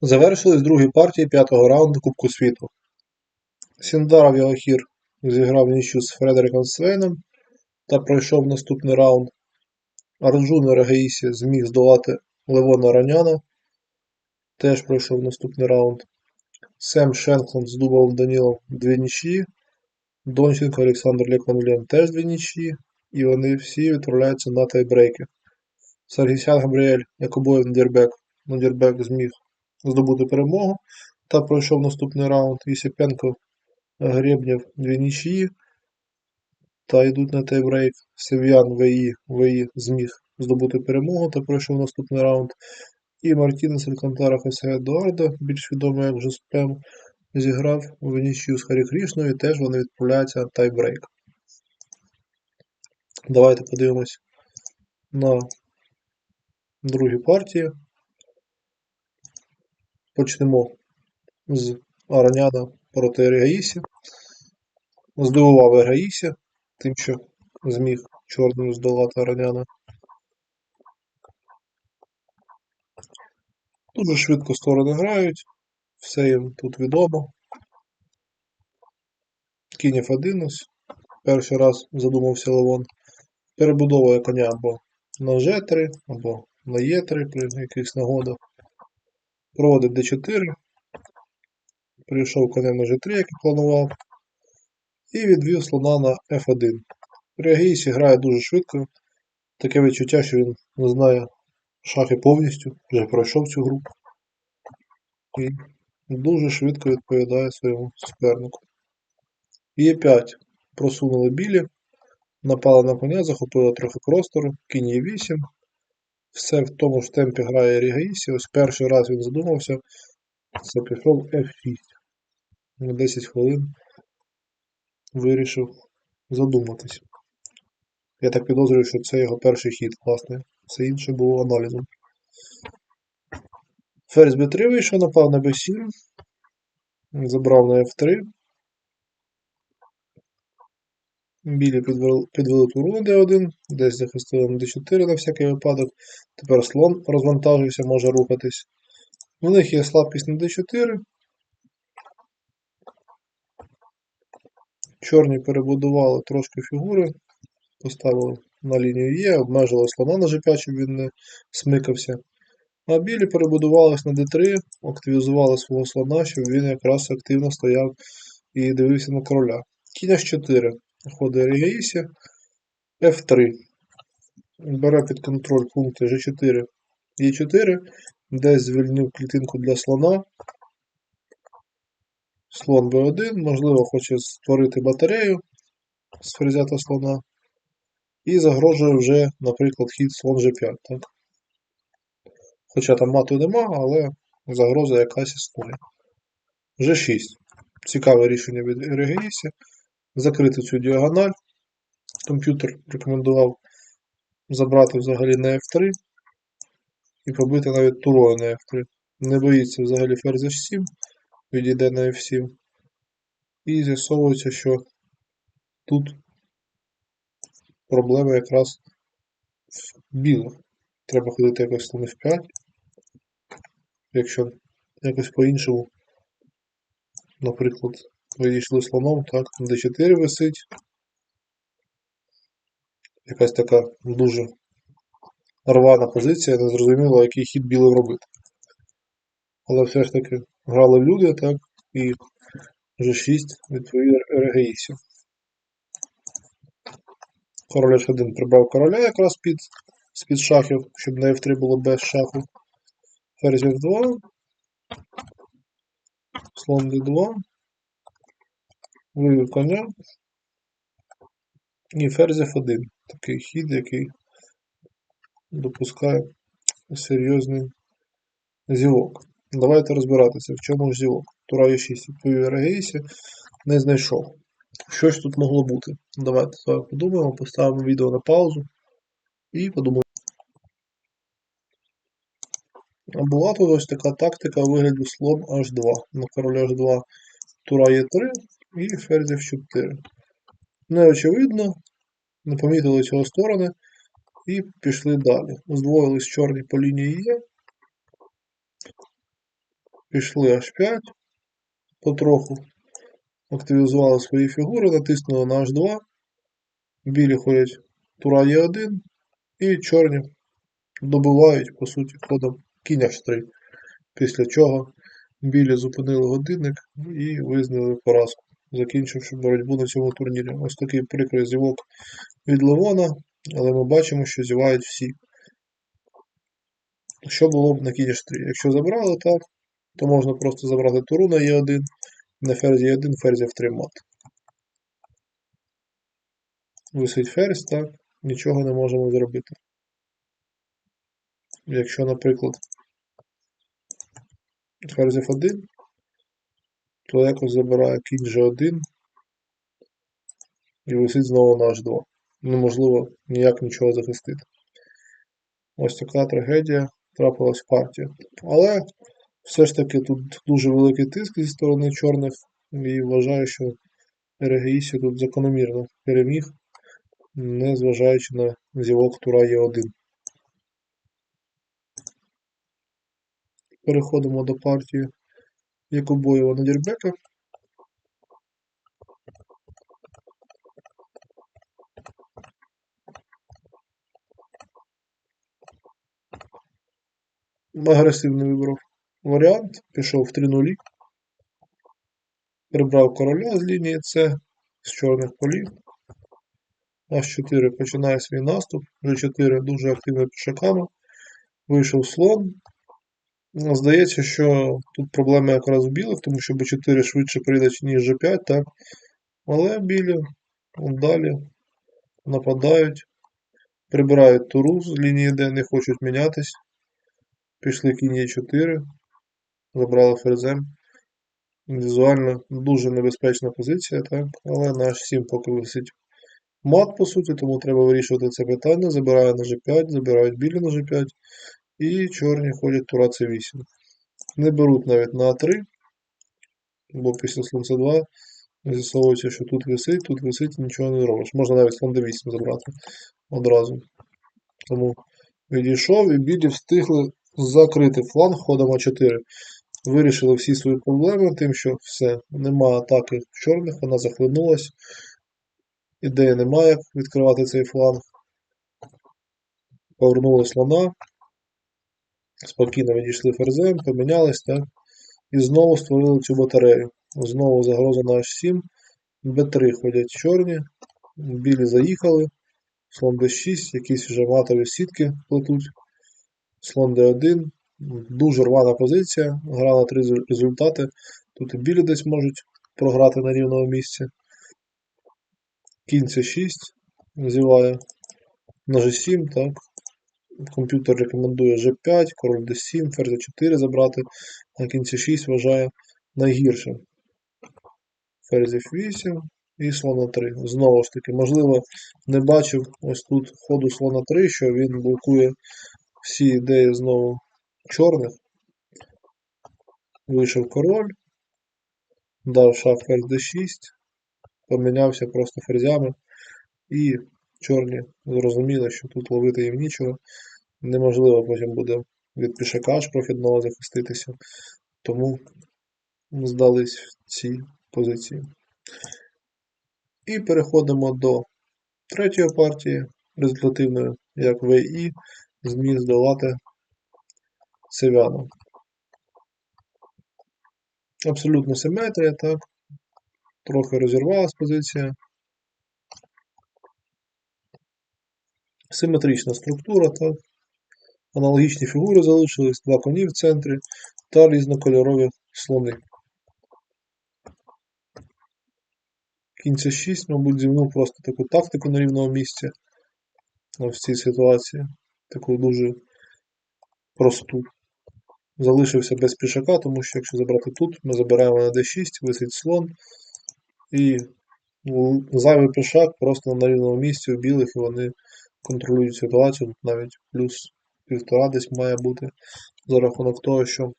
Завершились другі партії п'ятого раунду Кубку світу. Сіндаров Ялахір зіграв нічю з Фредериком Свейном та пройшов наступний раунд. Арджуна Рагаїсі зміг здолати Левона Раняна, теж пройшов наступний раунд. Сем Шенкланд з Дубовим Данілом дві нічі. Донченко Олександр Лекманлен теж дві нічі. І вони всі відправляються на тайбрейки. Саргісян Габріель Якубоєв Надірбек. Надірбек зміг здобути перемогу та пройшов наступний раунд. Єсипенко Гребнєв дві нічиї та йдуть на тайбрейк. Сев'ян ВІ ВІ зміг здобути перемогу та пройшов наступний раунд. І Мартінес Алькантара Хосе Едуардо, більш відомий як вже спем, зіграв в нічию з Харі Крішною, і теж вони відправляються на тайбрейк. Давайте подивимось на другі партії. Почнемо з Араняна проти Ергаїсі. Здивував Ергаїсі тим, що зміг чорним здолати Араняна. Дуже швидко сторони грають, все їм тут відомо. Кінь F1. Перший раз задумався Левон. Перебудовує коня або на G3, або на Е3 при якихось нагодах. Проводить D4. Прийшов коня на G3, як і планував. І відвів слона на F1. Реагійсі грає дуже швидко. Таке відчуття, що він не знає шахи повністю, вже пройшов цю гру. І дуже швидко відповідає своєму супернику. Е5 просунули білі, напали на коня, захопили трохи простору, кінь Е8. Все в тому ж темпі грає Рігаїсі. Ось перший раз він задумався, це пішов F6. На 10 хвилин вирішив задуматись. Я так підозрюю, що це його перший хід, власне. Все інше було аналізом. Ферзь b3 вийшов, напав на b7. Забрав на f3. Білі підвели, туру на d1, десь захистили на d4 на всякий випадок. Тепер слон розвантажився, може рухатись. У них є слабкість на d4. Чорні перебудували трошки фігури, поставили на лінію Е, обмежили слона на g5, щоб він не смикався. А білі перебудувались на d3, активізували свого слона, щоб він якраз активно стояв і дивився на короля. Кінь h4 ходить Рігаїсі, F3. Бере під контроль пункти G4 і 4 десь звільнив клітинку для слона. Слон B1, можливо, хоче створити батарею з ферзя та слона. І загрожує вже, наприклад, хід слон G5. Так? Хоча там мату нема, але загроза якась існує. G6. Цікаве рішення від Регеїсі. Закрити цю діагональ. Комп'ютер рекомендував забрати взагалі на F3 і побити навіть турою на F3. Не боїться взагалі ферзь H7, відійде на F7. І з'ясовується, що тут проблема якраз в білих. Треба ходити якось слон F5. Якщо якось по-іншому, наприклад, ви слоном, так, d4 висить. Якась така дуже рвана позиція, не зрозуміло, який хід білим робити. Але все ж таки грали люди, так, і вже 6 відповів Регеїсів. Король H1 прибрав короля якраз під, з-під шахів, щоб на F3 було без шаху. Ферзь F2. Слон D2. Вивів коня. І ферзь F1. Такий хід, який допускає серйозний зівок. Давайте розбиратися, в чому ж зівок. Тура Е6 відповів Регейсі, не знайшов. Щось тут могло бути. Давайте з подумаємо, поставимо відео на паузу і подумаємо. Була тут ось така тактика у вигляді слон H2. На короля H2 тура Е3 і ферзь F4. Неочевидно, не помітили цього сторони і пішли далі. Здвоїлись чорні по лінії Е. Пішли H5 потроху. Активізували свої фігури, натиснули на H2. Білі ходять тура Е1 і чорні добивають, по суті, ходом кінь H3. Після чого білі зупинили годинник і визнали поразку, закінчивши боротьбу на цьому турнірі. Ось такий прикрий зівок від Левона, але ми бачимо, що зівають всі. Що було б на кінь H3? Якщо забрали так, то можна просто забрати туру на Е1, на ферзі Е1, ферзі F3 мат. Висить ферзь, так, нічого не можемо зробити. Якщо, наприклад, ферзь F1, то якось забирає кінь G1 і висить знову на H2. Неможливо ніяк нічого захистити. Ось така трагедія трапилась в партії. Але все ж таки тут дуже великий тиск зі сторони чорних, і вважаю, що Регіїсі тут закономірно переміг, незважаючи на зівок тура Е1. Переходимо до партії Якубоєва Надірбека. Агресивний вибрав варіант, пішов в 3-0. Прибрав короля з лінії С з чорних полів. H4 починає свій наступ. G4 дуже активно пішаками. Вийшов слон. Здається, що тут проблема якраз у білих, тому що b4 швидше прийде, ніж g5, так? Але білі далі нападають, прибирають туру з лінії D, не хочуть мінятись. Пішли кінь Е4, забрали ферзем. Візуально дуже небезпечна позиція, так? але на H7 поки висить мат, по суті, тому треба вирішувати це питання. Забирає на G5, забирають білі на G5 і чорні ходять тура C8. Не беруть навіть на А3, бо після слон С2 з'ясовується, що тут висить, тут висить і нічого не робиш. Можна навіть слон D8 забрати одразу. Тому відійшов і білі встигли закрити фланг ходом А4. Вирішили всі свої проблеми, тим, що все, нема атаки чорних, вона захлинулась. Ідеї немає, відкривати цей фланг. Повернули слона. Спокійно відійшли ферзем, помінялись, так? І знову створили цю батарею. Знову загроза на H7. Б3 ходять чорні, білі заїхали. Слон d6, якісь вже матові сітки плетуть. Слон d1. Дуже рвана позиція. Гра на три результати. Тут і білі десь можуть програти на рівному місці. Кінь c6 зіває на g7, так. Комп'ютер рекомендує G5, король D7, ферзь 4 забрати, на кінці 6 вважає найгіршим. Ферзь F8 і слона 3. Знову ж таки, можливо, не бачив ось тут ходу слона 3, що він блокує всі ідеї знову чорних. Вийшов король, дав шах ферзь D6, помінявся просто ферзями, і чорні зрозуміли, що тут ловити їм нічого. Неможливо потім буде від пішака прохідного захиститися, тому здались ці позиції. І переходимо до третьої партії, результативної, як ВІ, зміг здолати Севяна. Абсолютно симетрія, так. Трохи розірвалась позиція. Симетрична структура, так. Аналогічні фігури залишились, два коні в центрі та різнокольорові слони. Кінця 6, мабуть, зівнув просто таку тактику на рівному місці в цій ситуації. Таку дуже просту. Залишився без пішака, тому що якщо забрати тут, ми забираємо на d6, висить слон. І зайвий пішак просто на рівному місці у білих, і вони контролюють ситуацію, тут навіть плюс півтора десь має бути за рахунок того, що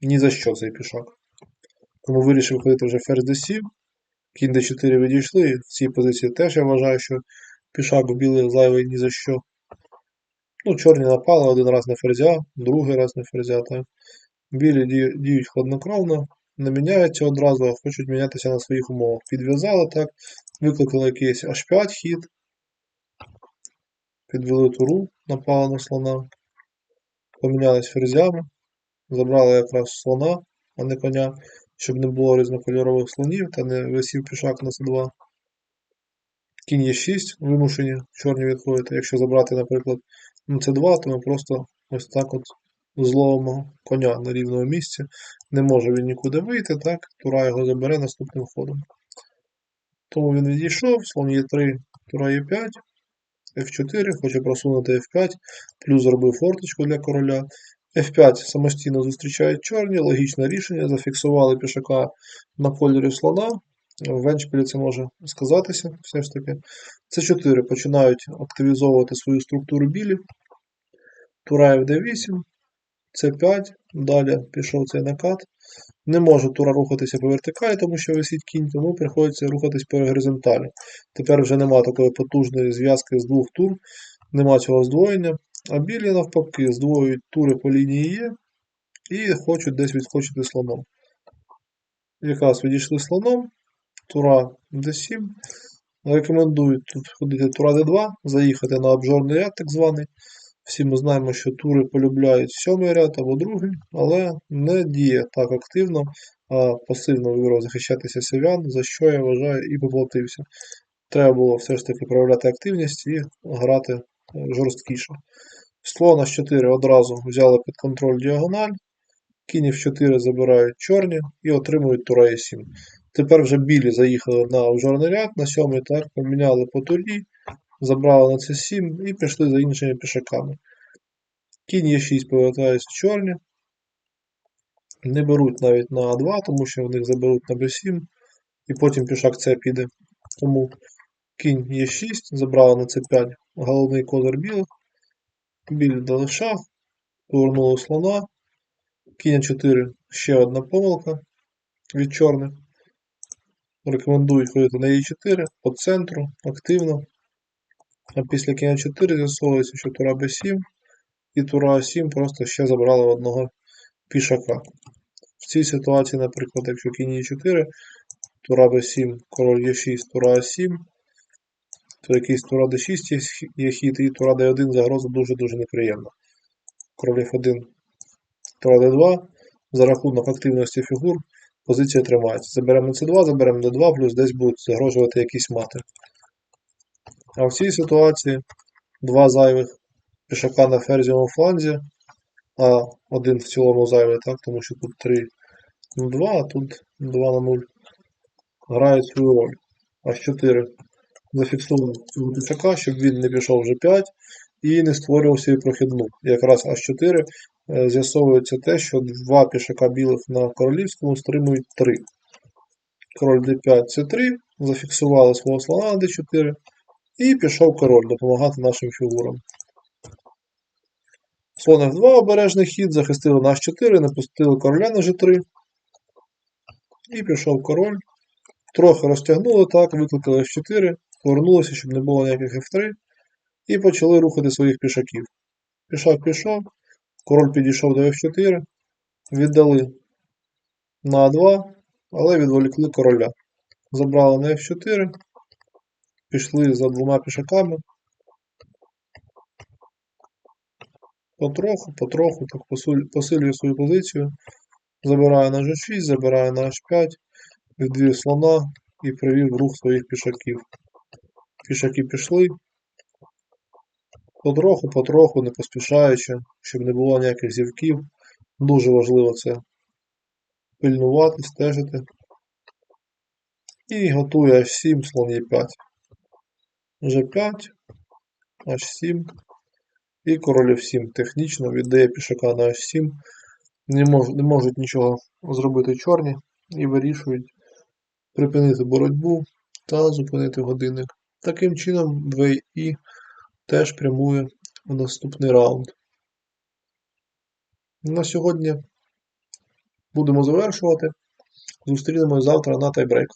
ні за що цей пішак. Тому вирішив ходити вже ферзь d7, кінь d4 відійшли. В цій позиції теж я вважаю, що пішак у білих зайвий ні за що. Ну, чорні напали один раз на ферзя, другий раз на ферзя, так. Білі діють хладнокровно, не міняються одразу, а хочуть мінятися на своїх умовах. Підв'язали так, викликали якийсь H5 хід, підвели туру, напали на слона, помінялись ферзями, забрали якраз слона, а не коня, щоб не було різнокольорових слонів та не висів пішак на c2. Кінь є 6, вимушені чорні відходити. Якщо забрати, наприклад, на c2, то ми просто ось так от зловимо коня на рівному місці. Не може він нікуди вийти, так, тура його забере наступним ходом. Тому він відійшов, слон є 3, тура є 5, F4, хоче просунути F5, плюс зробив форточку для короля. F5 самостійно зустрічають чорні, логічне рішення, зафіксували пішака на кольорі слона. В веншпілі це може сказатися все ж таки. С4 починають активізовувати свою структуру білі. Тура FD8, С5, далі пішов цей накат. Не може тура рухатися по вертикалі, тому що висить кінь, тому приходиться рухатись по горизонталі. Тепер вже нема такої потужної зв'язки з двох тур, нема цього здвоєння. А білі навпаки здвоюють тури по лінії Є і хочуть десь відскочити слоном. Якраз відійшли слоном, тура d7. Рекомендують тут ходити тура d2, заїхати на обжорний ряд, так званий. Всі ми знаємо, що тури полюбляють сьомий ряд або другий, але не діє так активно, а пасивно вибрав захищатися севян, за що я вважаю і поплатився. Треба було все ж таки проявляти активність і грати е, жорсткіше. Слон H4 одразу взяли під контроль діагональ, кінь F4 забирають чорні і отримують тура E7. Тепер вже білі заїхали на обжорний ряд, на сьомий так, поміняли по турі, забрали на c7 і пішли за іншими пішаками. Кінь Е6 повертаються чорні. Не беруть навіть на А2, тому що в них заберуть на Б7, і потім пішак С піде. Тому кінь Е6, забрали на С5 головний козир білих. Білі дали шах, повернули слона. Кінь 4 ще одна помилка від чорних. Рекомендують ходити на Е4 по центру активно. А після кінь 4 з'ясовується, що тура Б7 і тура А7 просто ще забрали одного пішака. В цій ситуації, наприклад, якщо кінь Е4, тура Б7, король Е6, тура А7, то якийсь тура Д6 є хі- хід, і тура Д1 загроза дуже-дуже неприємна. Король F1, тура Д2, за рахунок активності фігур позиція тримається. Заберемо С2, заберемо Д2, плюс десь будуть загрожувати якісь мати. А в цій ситуації два зайвих пішака на ферзівому фланзі, а один в цілому зайвий, так, тому що тут 3 на 2, а тут 2 на 0 грають свою роль. H4 зафіксував цього пішака, щоб він не пішов вже 5 і не створював собі прохідну. Якраз H4 е, з'ясовується те, що два пішака білих на королівському стримують 3. Король d5 c3, зафіксували свого слона на d4, і пішов король допомагати нашим фігурам. Слон F2 обережний хід, захистили на H4, не пустили короля на G3. І пішов король. Трохи розтягнули так, викликали F4, повернулися, щоб не було ніяких F3, і почали рухати своїх пішаків. Пішак пішов, король підійшов до F4, віддали на А2, але відволікли короля. Забрали на F4, пішли за двома пішаками. Потроху, потроху, так посилює свою позицію. Забирає на G6, забирає на H5, відвів слона і привів рух своїх пішаків. Пішаки пішли. Потроху, потроху, не поспішаючи, щоб не було ніяких зівків. Дуже важливо це пильнувати, стежити. І готує H7, слон Е5. G5, H7 і король F7 технічно віддає пішака на H7. Не, мож, не можуть нічого зробити чорні і вирішують припинити боротьбу та зупинити годинник. Таким чином, 2І теж прямує в наступний раунд. На сьогодні будемо завершувати. Зустрінемось завтра на тайбрейк.